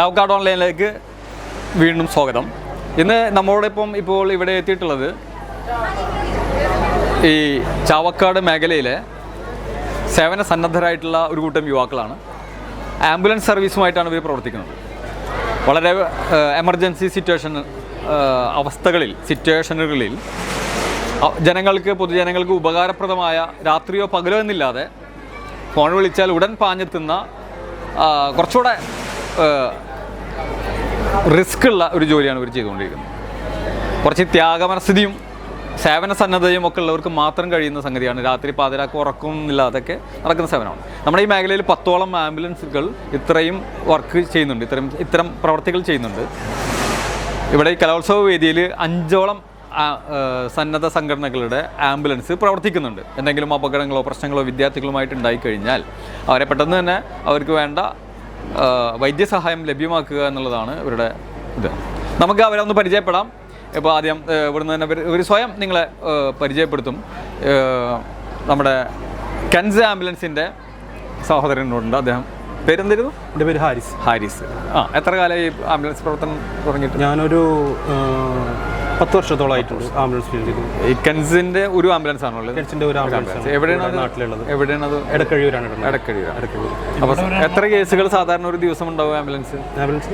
ചാവക്കാട് ഓൺലൈനിലേക്ക് വീണ്ടും സ്വാഗതം. ഇന്ന് നമ്മളോടൊപ്പം ഇപ്പോൾ ഇവിടെ എത്തിയിട്ടുള്ളത് ഈ ചാവക്കാട് മേഖലയിലെ സേവന സന്നദ്ധരായിട്ടുള്ള ഒരു കൂട്ടം യുവാക്കളാണ്. ആംബുലൻസ് സർവീസുമായിട്ടാണ് ഇവർ പ്രവർത്തിക്കുന്നത്. വളരെ എമർജൻസി സിറ്റുവേഷൻ അവസ്ഥകളിൽ സിറ്റുവേഷനുകളിൽ ജനങ്ങൾക്ക് പൊതുജനങ്ങൾക്ക് ഉപകാരപ്രദമായ രാത്രിയോ പകലോ എന്നില്ലാതെ ഫോൺ വിളിച്ചാൽ ഉടൻ പാഞ്ഞെത്തുന്ന കുറച്ചുകൂടെ റിസ്ക് ഉള്ള ഒരു ജോലിയാണ് ഇവർ ചെയ്തുകൊണ്ടിരിക്കുന്നത്. കുറച്ച് ത്യാഗമനസ്ഥിതിയും സേവന സന്നദ്ധതയും ഒക്കെ ഉള്ളവർക്ക് മാത്രം കഴിയുന്ന സംഗതിയാണ്. രാത്രി പാതിരാക്ക് ഉറക്കമൊന്നുമില്ലാതൊക്കെ നടക്കുന്ന സേവനമാണ്. നമ്മുടെ ഈ മേഖലയിൽ പത്തോളം ആംബുലൻസുകൾ ഇത്രയും വർക്ക് ചെയ്യുന്നുണ്ട്. ഇത്രയും ഇത്തരം പ്രവർത്തികൾ ചെയ്യുന്നുണ്ട്. ഇവിടെ ഈ കലോത്സവ വേദിയിൽ അഞ്ചോളം സന്നദ്ധ സംഘടനകളുടെ ആംബുലൻസ് പ്രവർത്തിക്കുന്നുണ്ട്. എന്തെങ്കിലും അപകടങ്ങളോ പ്രശ്നങ്ങളോ വിദ്യാർത്ഥികളുമായിട്ട് ഉണ്ടായിക്കഴിഞ്ഞാൽ അവരെ പെട്ടെന്ന് തന്നെ അവർക്ക് വേണ്ട വൈദ്യസഹായം ലഭ്യമാക്കുക എന്നുള്ളതാണ് ഇവരുടെ ഇത്. നമുക്ക് അവരെ ഒന്ന് പരിചയപ്പെടാം. ഇപ്പോൾ ആദ്യം ഇവിടുന്ന് തന്നെ ഇവർ- സ്വയം നിങ്ങളെ പരിചയപ്പെടുത്തും. നമ്മുടെ കെൻസ് ആംബുലൻസിന്റെ സഹോദരനോടുണ്ട് അദ്ദേഹം പേരെന്തായിരുന്നു? എന്റെ പേര് ഹാരിസ്. ഹാരിസ്. ആ എത്ര കാലമായി ഈ ആംബുലൻസ് പ്രവർത്തനം തുടങ്ങിയിട്ട്? ഞാനൊരു പത്ത് വർഷത്തോളമായിട്ടുണ്ട് ആംബുലൻസ് ഫീൽഡിൽ ഈ കെൻസിന്റെ ഒരു ആംബുലൻസ് ആണുള്ളത് കെൻസിന്റെ ഒരു ആംബുലൻസ് എവിടെയാണ്? നാട്ടിലുള്ളത് എവിടെയാണ് അത്? എടക്കഴിയൂരാണ് എടക്കഴിയൂർ. എത്ര കേസുകൾ സാധാരണ ഒരു ദിവസം ഉണ്ടാവും ആംബുലൻസ്? ആംബുലൻസ്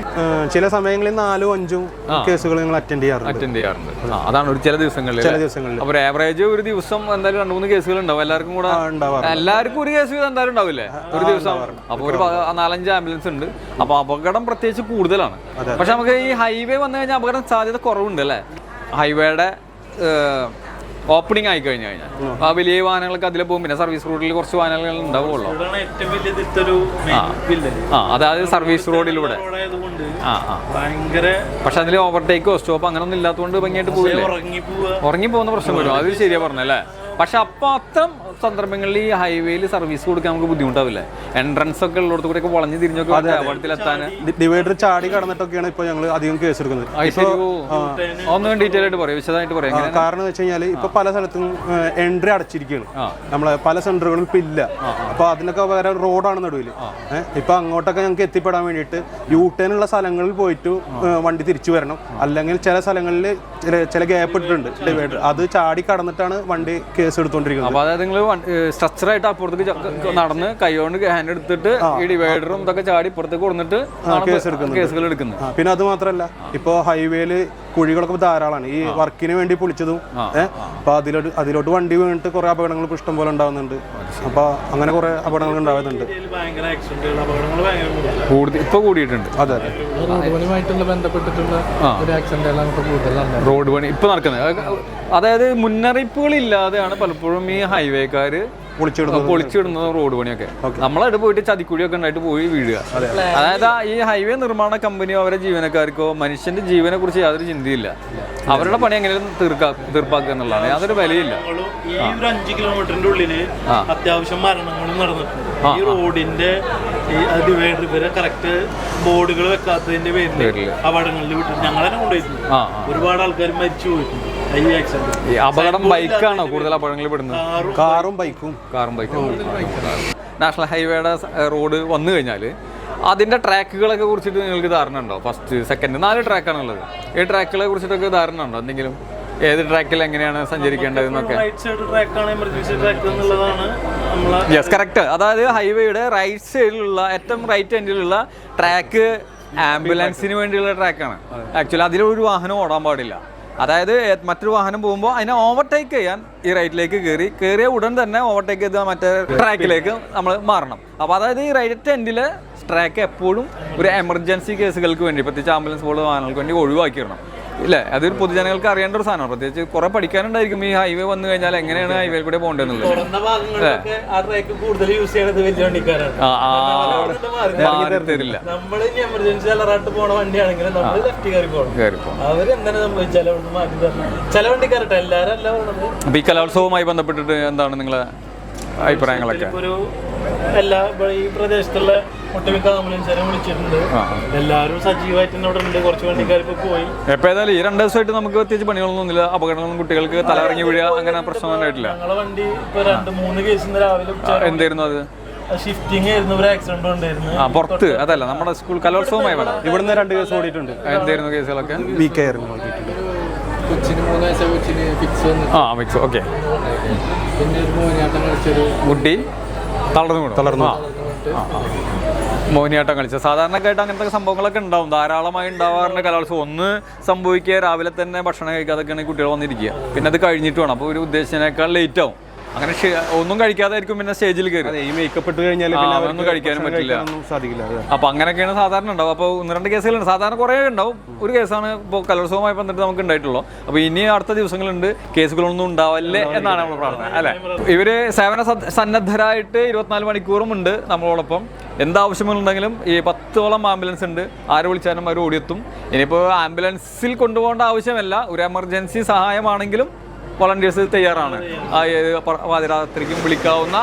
ചില സമയങ്ങളിൽ നാലോ അഞ്ചോ കേസുകൾ ഞങ്ങൾ അറ്റൻഡ് ചെയ്യാറുണ്ട്. അറ്റൻഡ് ചെയ്യാറുണ്ട്. അതാണ് ഒരു ചില ദിവസങ്ങളിൽ ചില ദിവസങ്ങളിൽ. അപ്പോൾ ആവറേജ് ഒരു ദിവസം എന്തായാലും രണ്ട് മൂന്ന് കേസുകൾ ഉണ്ടാവും. എല്ലാവർക്കും കൂടെ എല്ലാവർക്കും ഒരു കേസ് വീതം എന്തായാലും ഉണ്ടാവില്ലേ? ഒരു ദിവസം. അപ്പോൾ ഒരു നാലഞ്ച് ആംബുലൻസ് ഉണ്ട്. അപ്പോൾ അപകടം പ്രത്യേകിച്ച് കൂടുതലാണ്. പക്ഷെ നമുക്ക് ഈ ഹൈവേ വന്നു കഴിഞ്ഞാൽ അപകടം സാധ്യത കുറവുണ്ട് അല്ലേ? ഹൈവേയുടെ ഓപ്പണിംഗ് ആയി കഴിഞ്ഞു കഴിഞ്ഞാൽ. ആ. വലിയ വാഹനങ്ങളൊക്കെ അതിൽ പോകും. പിന്നെ സർവീസ് റോഡിൽ കുറച്ച് വാഹനങ്ങൾ ഉണ്ടാവുള്ളൂ. ആ. അതായത് സർവീസ് റോഡിലൂടെ ആ ആ. ഭയങ്കര പക്ഷെ അതിൽ ഓവർടേക്കോ സ്റ്റോപ്പ് അങ്ങനെ ഒന്നും ഇല്ലാത്തതുകൊണ്ട് ഭംഗിയായിട്ട് പോയില്ലേ ഉറങ്ങി പോവുക ഉറങ്ങി പോകുന്ന പ്രശ്നം വരും. അത് ശരിയാ പറഞ്ഞല്ലേ പക്ഷെ അപ്പൊ അത്തരം സന്ദർഭങ്ങളിൽ ഈ ഹൈവേയിൽ സർവീസ് കൊടുക്കാൻ നമുക്ക് ബുദ്ധിമുട്ടാവില്ലേ? എൻട്രൻസ് ഒക്കെ ഉള്ളിടത്ത് കൂടെ ഒക്കെ വളഞ്ഞു തിരിഞ്ഞൊക്കെ അപകടത്തിലെത്താൻ ഡിവൈഡർ ചാടി കടന്നിട്ടൊക്കെയാണ് ഇപ്പൊ ഞങ്ങൾ അധികം കേസ് എടുക്കുന്നത്. ഒന്ന് ഡീറ്റെയിൽ ആയിട്ട് പറയാം വിശദമായിട്ട് പറയാം. കാരണം എന്ന് വെച്ച് കഴിഞ്ഞാൽ ഇപ്പൊ പല സ്ഥലത്തും എൻട്രി അടച്ചിരിക്കുകയാണ് നമ്മളെ പല സെന്ററുകളും ഇപ്പൊ ഇല്ല. അപ്പൊ അതിനൊക്കെ വേറെ റോഡാണ് നടുവിൽ ഇപ്പൊ അങ്ങോട്ടൊക്കെ ഞങ്ങൾക്ക് എത്തിപ്പെടാൻ വേണ്ടിയിട്ട് യൂ ടേൺ ഉള്ള സ്ഥലങ്ങളിൽ പോയിട്ട് വണ്ടി തിരിച്ചു വരണം. അല്ലെങ്കിൽ ചില സ്ഥലങ്ങളിൽ ചില- ചില ഗ്യാപ്പ് ഇട്ടിട്ടുണ്ട് ഡിവൈഡർ അത് ചാടി കടന്നിട്ടാണ് വണ്ടി കേസ് എടുത്തോണ്ടിരിക്കുന്നത്. അപ്പൊ അതായത് നിങ്ങൾ സ്ട്രക്ചറായിട്ട് അപ്പുറത്തേക്ക് നടന്ന് കൈകൊണ്ട് ഹാൻഡ് എടുത്തിട്ട് ഈ ഡിവൈഡറും ഇതൊക്കെ ചാടി പുറത്തേക്ക് കൊടുത്തിട്ട് കേസുകൾ എടുക്കുന്നത്. പിന്നെ അത് മാത്രല്ല ഇപ്പൊ ഹൈവേയിൽ കുഴികളൊക്കെ ധാരാളമാണ് ഈ വർക്കിന് വേണ്ടി പൊളിച്ചതും അപ്പൊ അതിലോട്ട് അതിലോട്ട് വണ്ടി വീണിട്ട് കുറെ അപകടങ്ങൾ ഇപ്പൊ ഇഷ്ടം പോലെ ഉണ്ടാവുന്നുണ്ട് അപ്പൊ അങ്ങനെ കുറെ അപകടങ്ങൾ ഉണ്ടാവുന്നുണ്ട്. ഇപ്പൊ കൂടിയിട്ടുണ്ട്. അതെ അതെ. റോഡ് ബന്ധപ്പെട്ടിട്ടുള്ള റോഡ് പണി ഇപ്പൊ നടക്കുന്നത്. അതായത് മുന്നറിയിപ്പുകൾ ഇല്ലാതെയാണ് പലപ്പോഴും ഈ ഹൈവേക്കാര് പൊളിച്ചിടുന്നത് പൊളിച്ചിടുന്ന റോഡ് പണിയൊക്കെ. നമ്മളവിടെ പോയിട്ട് ചതിക്കുഴിയൊക്കെ ഉണ്ടായിട്ട് പോയി വീഴുക. അതായത് ഈ ഹൈവേ നിർമ്മാണ കമ്പനിയോ അവരെ ജീവനക്കാർക്കോ മനുഷ്യന്റെ ജീവനെ കുറിച്ച് യാതൊരു ചിന്തയില്ല. അവരുടെ പണി എങ്ങനെയും തീർക്കാ തീർപ്പാക്കുക എന്നുള്ളതാണ്. യാതൊരു വിലയില്ല. ഈ ഒരു അഞ്ച് കിലോമീറ്ററിന്റെ ഉള്ളിൽ അത്യാവശ്യം മരണങ്ങളും നടന്നിട്ടുണ്ട്. ഈ റോഡിന്റെ ഈ ഡിവൈഡർ ഇവരെ കറക്റ്റ് ബോർഡുകൾ വെക്കാത്തതിന്റെ പേരിൽ പേരിൽ. അപകടങ്ങളിൽ വിട്ടിട്ട് ഞങ്ങൾ തന്നെ കൊണ്ടുപോയിട്ടുണ്ട്. ഒരുപാട് ആൾക്കാർ മരിച്ചു പോയിട്ടുണ്ട്. അപകടം ബൈക്കാണോ കൂടുതൽ അപകടങ്ങളിൽ പെടുന്നത്? കാറും ബൈക്കും. കാറും ബൈക്കും. നാഷണൽ ഹൈവേയുടെ റോഡ് വന്നു കഴിഞ്ഞാൽ അതിന്റെ ട്രാക്കുകളൊക്കെ കുറിച്ചിട്ട് നിങ്ങൾക്ക് ധാരണ ഉണ്ടോ? ഫസ്റ്റ് സെക്കൻഡ് നാല് ട്രാക്കാണുള്ളത് ഈ ട്രാക്കുകളെ കുറിച്ചിട്ടൊക്കെ ധാരണ ഉണ്ടോ? എന്തെങ്കിലും ഏത് ട്രാക്കിൽ എങ്ങനെയാണ് സഞ്ചരിക്കേണ്ടതെന്നൊക്കെ റൈറ്റ് സൈഡ് ട്രാക്കാണ് എമർജൻസി ട്രാക്ക് എന്നുള്ളതാണ് നമ്മളെ യെസ് കറക്റ്റ് അതായത് ഹൈവേയുടെ റൈറ്റ് സൈഡിലുള്ള ഏറ്റവും റൈറ്റ് എൻഡിലുള്ള ട്രാക്ക് ആംബുലൻസിന് വേണ്ടിയുള്ള ട്രാക്കാണ് ആക്ച്വലി അതിലൊരു വാഹനം ഓടാൻ പാടില്ല. അതായത് മറ്റൊരു വാഹനം പോകുമ്പോൾ അതിനെ ഓവർടേക്ക് ചെയ്യാൻ ഈ റൈറ്റിലേക്ക് കയറി കയറിയ ഉടൻ തന്നെ ഓവർടേക്ക് ചെയ്ത് മറ്റേ ട്രാക്കിലേക്ക് നമ്മൾ മാറണം. അപ്പോൾ അതായത് ഈ റൈറ്റ് എൻഡിൽ ട്രാക്ക് എപ്പോഴും ഒരു എമർജൻസി കേസുകൾക്ക് വേണ്ടി പ്രത്യേകിച്ച് ആംബുലൻസ് പോലുള്ള വാഹനങ്ങൾക്ക് വേണ്ടി ഒഴിവാക്കിയിടണം ഇല്ലേ? അതൊരു പൊതുജനങ്ങൾക്ക് അറിയേണ്ട ഒരു സാധനമാണ്. പ്രത്യേകിച്ച് കുറെ പഠിക്കാനുണ്ടായിരിക്കും ഈ ഹൈവേ വന്നു കഴിഞ്ഞാൽ എങ്ങനെയാണ് ഹൈവേയിൽ കൂടെ പോകേണ്ടതെന്നുള്ളത് തരില്ല അപ്പൊ ഈ കലോത്സവവുമായി ബന്ധപ്പെട്ടിട്ട് എന്താണ് നിങ്ങളെ അഭിപ്രായങ്ങളൊക്കെ? എല്ലാ ഈ പ്രദേശത്തുള്ള ആംബുലൻസുകാരെ വിളിച്ചിട്ടുണ്ട്. എല്ലാവരും സജീവമായിട്ട് തന്നെ ഇവിടെ ഉണ്ട്. കുറച്ച് വണ്ടിക്കാർ പോയി. എപ്പോ ഏതായാലും ഈ രണ്ട് ദിവസമായിട്ട് നമുക്ക് പ്രത്യേകിച്ച് പണികളൊന്നും ഇല്ല അപകടങ്ങളൊന്നും കുട്ടികൾക്ക് തലകറങ്ങി വീഴുക അങ്ങനെ പ്രശ്നമൊന്നും ഉണ്ടായിട്ടില്ല. ഞങ്ങളെ വണ്ടി ഇപ്പൊ രണ്ട് മൂന്ന് കേസ് രാവിലെ എന്തായിരുന്നു അത്? ഷിഫ്റ്റിംഗ് ആയിരുന്നു. ഒരു ആക്സിഡന്റ് ഉണ്ടായിരുന്നു. ആ പുറത്ത്. അതല്ല നമ്മുടെ സ്കൂൾ കലോത്സവമായി വേണം. ഇവിടുന്ന് രണ്ട് കേസ് ഓടിയിട്ടുണ്ട്. എന്തായിരുന്നു കേസുകളൊക്കെ? വീക്ക് ആയിരുന്നു ഓടിയിട്ടുണ്ട് കൊച്ചിന് മൂന്ന് വയസ്സായ കൊച്ചിന് ഫിക്സ് വന്നു. ആ മിക്സ് ഓക്കെ പിന്നെ ഒരു മോഹിനിയാട്ടം കളിച്ചൊരു കുട്ടി തളർന്നു. തളർന്നു. ആ. മോഹിനിയാട്ടം കളിച്ചത്. സാധാരണക്കായിട്ട് അങ്ങനത്തെ സംഭവങ്ങളൊക്കെ ഉണ്ടാവും. ധാരാളമായി ഉണ്ടാവാറുണ്ട് കലോത്സവം. ഒന്ന് സംഭവിക്കുക രാവിലെ തന്നെ ഭക്ഷണം കഴിക്കാതൊക്കെയാണ് കുട്ടികൾ വന്നിരിക്കുക. പിന്നെ അത് കഴിഞ്ഞിട്ട് വേണം. അപ്പോൾ ഒരു ഉദ്ദേശിച്ചതിനേക്കാൾ ലേറ്റ് ആവും. അങ്ങനെ ഒന്നും ഒന്നും കഴിക്കാതായിരിക്കും പിന്നെ സ്റ്റേജിൽ കയറി ഈ മേക്കപ്പ് ഇട്ട് കഴിഞ്ഞാൽ അതൊന്നും കഴിക്കാനും പറ്റില്ല. സാധിക്കില്ല അപ്പൊ അങ്ങനെയൊക്കെയാണ് സാധാരണ ഉണ്ടാവും അപ്പോൾ ഒന്ന് രണ്ട് കേസുകളുണ്ട്. സാധാരണ കുറേ ഉണ്ടാവും. ഒരു കേസാണ് ഇപ്പോൾ കലോത്സവമായി ബന്ധപ്പെട്ട് നമുക്ക് ഉണ്ടായിട്ടുള്ളൂ. അപ്പോൾ ഇനി അടുത്ത ദിവസങ്ങളുണ്ട്. കേസുകളൊന്നും ഉണ്ടാവല്ലേ എന്നാണ് നമ്മൾ പ്രാർത്ഥന അല്ലെ? ഇവർ സേവന സന്നദ്ധരായിട്ട് ഇരുപത്തിനാല് മണിക്കൂറും ഉണ്ട് നമ്മളോടൊപ്പം. എന്താവശ്യങ്ങളുണ്ടെങ്കിലും ഈ പത്തോളം ആംബുലൻസ് ഉണ്ട്. ആര് വിളിച്ചാലും അവർ ഓടിയെത്തും. ഇനിയിപ്പോൾ ആംബുലൻസിൽ കൊണ്ടുപോകേണ്ട ആവശ്യമല്ല. ഒരു എമർജൻസി സഹായമാണെങ്കിലും വോളണ്ടിയേഴ്സ് തയ്യാറാണ്. പാതിരാത്രിക്കും വിളിക്കാവുന്ന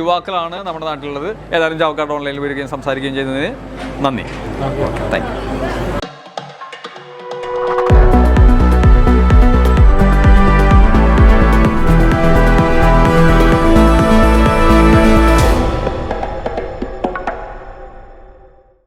യുവാക്കളാണ് നമ്മുടെ നാട്ടിലുള്ളത്. ഏതായാലും ചാവക്കാട് ഓൺലൈനിൽ വരികയും സംസാരിക്കുകയും ചെയ്യുന്നതിന് നന്ദി. Thank you